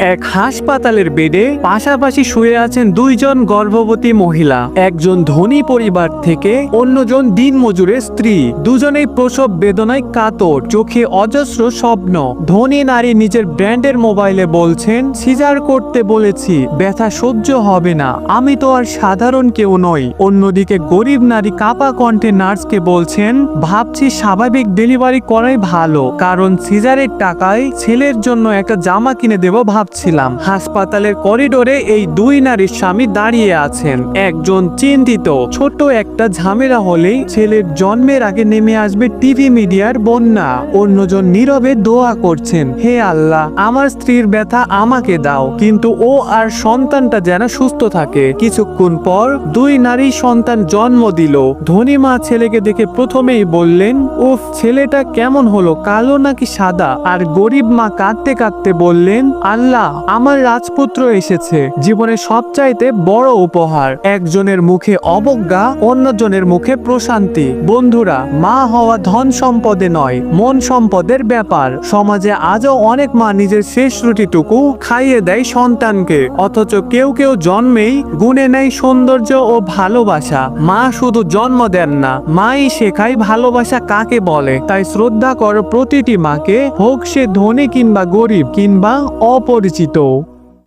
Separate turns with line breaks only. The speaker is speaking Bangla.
এক হাসপাতালের বেডে পাশাপাশি শুয়ে আছেন দুইজন গর্ভবতী মহিলা। একজন ধনী পরিবার থেকে অন্যজন দিনমজুরের স্ত্রী। দুজনেই প্রসব বেদনায় কাতর, চোখে অজস্র স্বপ্ন। ধনী নারী নিজের ব্র্যান্ডের মোবাইলে বলছেন, সিজার করতে বলেছি, ব্যথা সহ্য হবে না। আমি তো আর সাধারণ কেউ নই। অন্যদিকে গরিব নারী কাপা কণ্ঠে নার্সকে বলছেন, ভাবছি স্বাভাবিক ডেলিভারি করাই ভালো, কারণ সিজারের টাকায় ছেলের জন্য একটা জামা কিনে দেব ভাবছিলাম, হাসপাতালের করিডোরে এই দুই নারীর স্বামী দাঁড়িয়ে আছেন। একজন চিন্তিত ছোট একটা ঝামেলা হলেই ছেলের জন্মের আগে নেমে আসবে টিভি মিডিয়ার বন্যা। অন্যজন নীরবে দোয়া করছেন, হে আল্লাহ, আমার স্ত্রীর ব্যথা আমাকে দাও। কিন্তু ও আর সন্তানটা যেন সুস্থ থাকে। কিছুক্ষণ পর দুই নারী সন্তান জন্ম দিল। ধনী মা ছেলেকে দেখে প্রথমেই বললেন, উফ, ছেলেটা কেমন হলো, কালো নাকি সাদা? আর গরিব মা কাঁদতে কাঁদতে বললেন, আল্লাহ আমার রাজপুত্র এসেছে, জীবনের সবচাইতে বড় উপহার। একজনের মুখে অবজ্ঞা, অন্যজনের মুখে প্রশান্তি। বন্ধুরা, মা হওয়া ধন সম্পদে নয়, মন সম্পদের ব্যাপার। সমাজে আজও অনেক মা নিজের শেষ রুটিটুকু খাইয়ে দেয় সন্তানকে। অথচ কেউ কেউ জন্মেই গুণে নেয় সৌন্দর্য ও ভালোবাসা। মা শুধু জন্ম দেন না, মাই শেখায় ভালোবাসা কাকে বলে? তাই শ্রদ্ধা করো প্রতিটি মাকে, হোক সে ধনী কিংবা গরিব কিংবা অপরিচিত। 口と